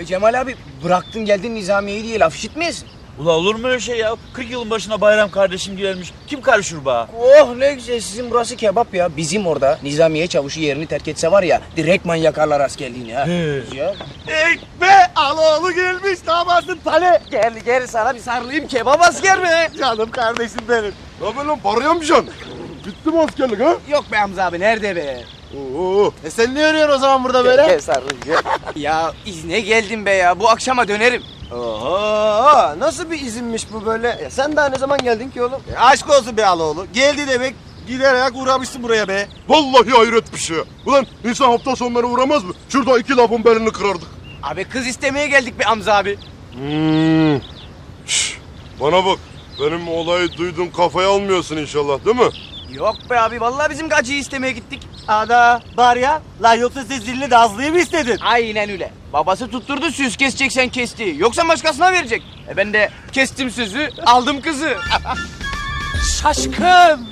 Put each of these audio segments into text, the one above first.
Be Cemal abi bıraktın geldin Nizamiye'yi diye laf işitmeyesin. Ula olur mu öyle şey ya? 40 yılın başına bayram kardeşim gelmiş. Kim karışır bana? Oh ne güzel sizin burası kebap ya. Bizim orada Nizamiye çavuşu yerini terk etse var ya direktman yakarlar askerliğini ha. Ya. Ekme Aloğlu gelmiş damatsın pale. Gel gel sana bir sarılayım kebap asker be. Canım kardeşim benim. Ne haber lan parayamışsın? Bitti mi askerlik ha? Yok be Hamza abi nerede be? Oo. E sen ne arıyorsun o zaman burada böyle? Gel sarılayım gel. ya izne geldim be ya bu akşama dönerim. Oho nasıl bir izinmiş bu böyle? E sen daha ne zaman geldin ki oğlum? E aşk olsun be Aloğlu. Geldi demek giderek uğramışsın buraya be. Vallahi hayret bir şey. Ulan insan hafta sonları uğramaz mı? Şurada iki lafın belini kırardık. Abi kız istemeye geldik be Hamza abi. Hmm. Şş, bana bak. Benim olayı duydun kafaya almıyorsun inşallah değil mi? Yok be abi vallahi bizim gacıyı istemeye gittik. Ada var ya. La yoksa sen zilli de Azlı'yı mı istedin? Aynen öyle. Babası tutturdu süs keseceksen kesti. Yoksa başkasına verecek. E ben de kestim sözü aldım kızı. Şaşkın.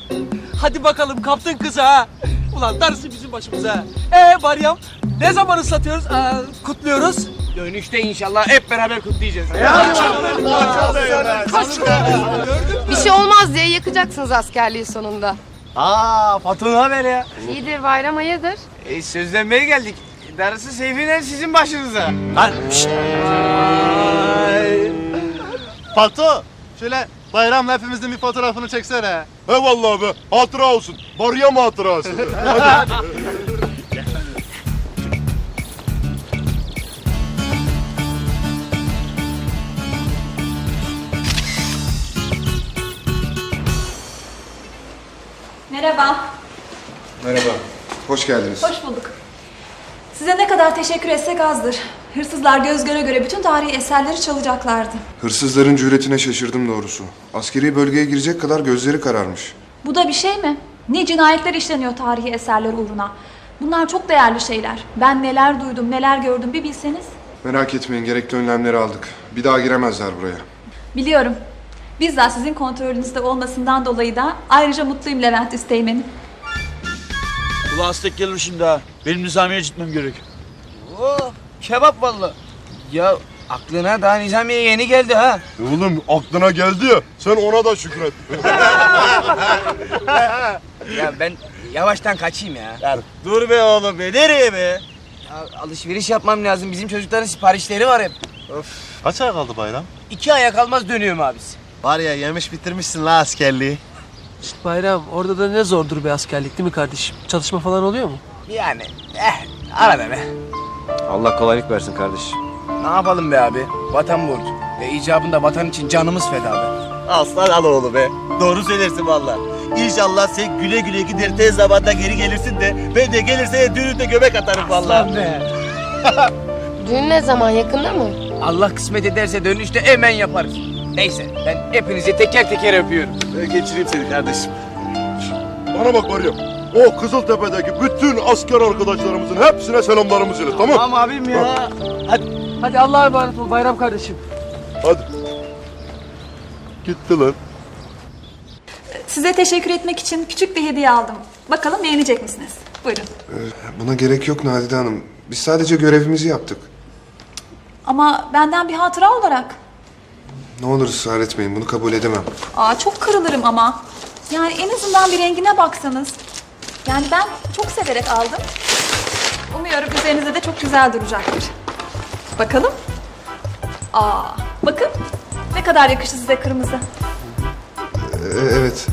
Hadi bakalım kaptın kızı ha. Ulan darısı bizim başımıza. Ee Meryem ne zaman ıslatıyoruz? Aa, kutluyoruz. Dönüşte inşallah hep beraber kutlayacağız. Bir şey olmaz diye yakacaksınız askerliği sonunda. Aa Fatih ne haber ya? İyidir bayram hayırdır? E, sözlenmeye geldik. Darısı Seyfi'yle sizin başınıza. Lan şşt. Pato şöyle bayramla hepimizin bir fotoğrafını çeksene. He vallahi be. Hatıra olsun. Bariyam hatırası. Merhaba, Merhaba, hoş geldiniz. hoş bulduk. Size ne kadar teşekkür etsek azdır. Hırsızlar göz göre göre bütün tarihi eserleri çalacaklardı. Hırsızların cüretine şaşırdım doğrusu. Askeri bölgeye girecek kadar gözleri kararmış. Bu da bir şey mi? Ne cinayetler işleniyor tarihi eserler uğruna. Bunlar çok değerli şeyler. Ben neler duydum, neler gördüm bir bilseniz. Merak etmeyin, gerekli önlemleri aldık. Bir daha giremezler buraya. Biliyorum. Bizzat sizin kontrolünüzde olmasından dolayı da ayrıca mutluyum Levent Üsteğmen'im. Ula Aztek gelir şimdi ha. Benim Nizamiye'ye gitmem gerek. Oo kebap vallahi. Ya aklına daha Nizamiye yeni geldi ha. E Oğlum aklına geldi ya. Sen ona da şükret. Ya ben yavaştan kaçayım ya. Dur be oğlum be nereye be? ya alışveriş yapmam lazım. Bizim çocukların siparişleri var hep. Kaç ay kaldı bayram? İki aya kalmaz dönüyorum abisi. Var ya yemiş bitirmişsin la askerliği. Şşt Bayram orada da ne zordur be askerlik değil mi kardeşim? Çalışma falan oluyor mu? Yani eh arada be. Allah kolaylık versin kardeşim. Ne yapalım be abi? Vatan borcu. Ve icabında vatan için canımız feda be. Aslan Aloğlu be. Doğru söylersin valla. İnşallah sen güle güle gider tez zamanda geri gelirsin de ben de gelirse düğünde göbek atarım valla. Düğün ne zaman yakında mı? Allah kısmet ederse dönüşte hemen yaparız. Neyse ben hepinizi teker teker öpüyorum. Ben geçireyim seni kardeşim. Bana bak Bariyam. O Kızıltepe'deki bütün asker arkadaşlarımızın hepsine selamlarımızı ilet tamam Tamam abim ya. Hadi Allah'a emanet ol Bayram kardeşim. Hadi. Gitti lan. Size teşekkür etmek için küçük bir hediye aldım. Bakalım beğenecek misiniz? Buyurun. Buna gerek yok Nadide Hanım. Biz sadece görevimizi yaptık. Ama benden bir hatıra olarak. Ne olur ısrar etmeyin, bunu kabul edemem. Aa çok kırılırım ama. Yani en azından bir rengine baksanız. Yani ben çok severek aldım. Umuyorum üzerinizde de çok güzel duracaktır. Bakalım. Aa bakın ne kadar yakıştı size kırmızı. Ee, evet,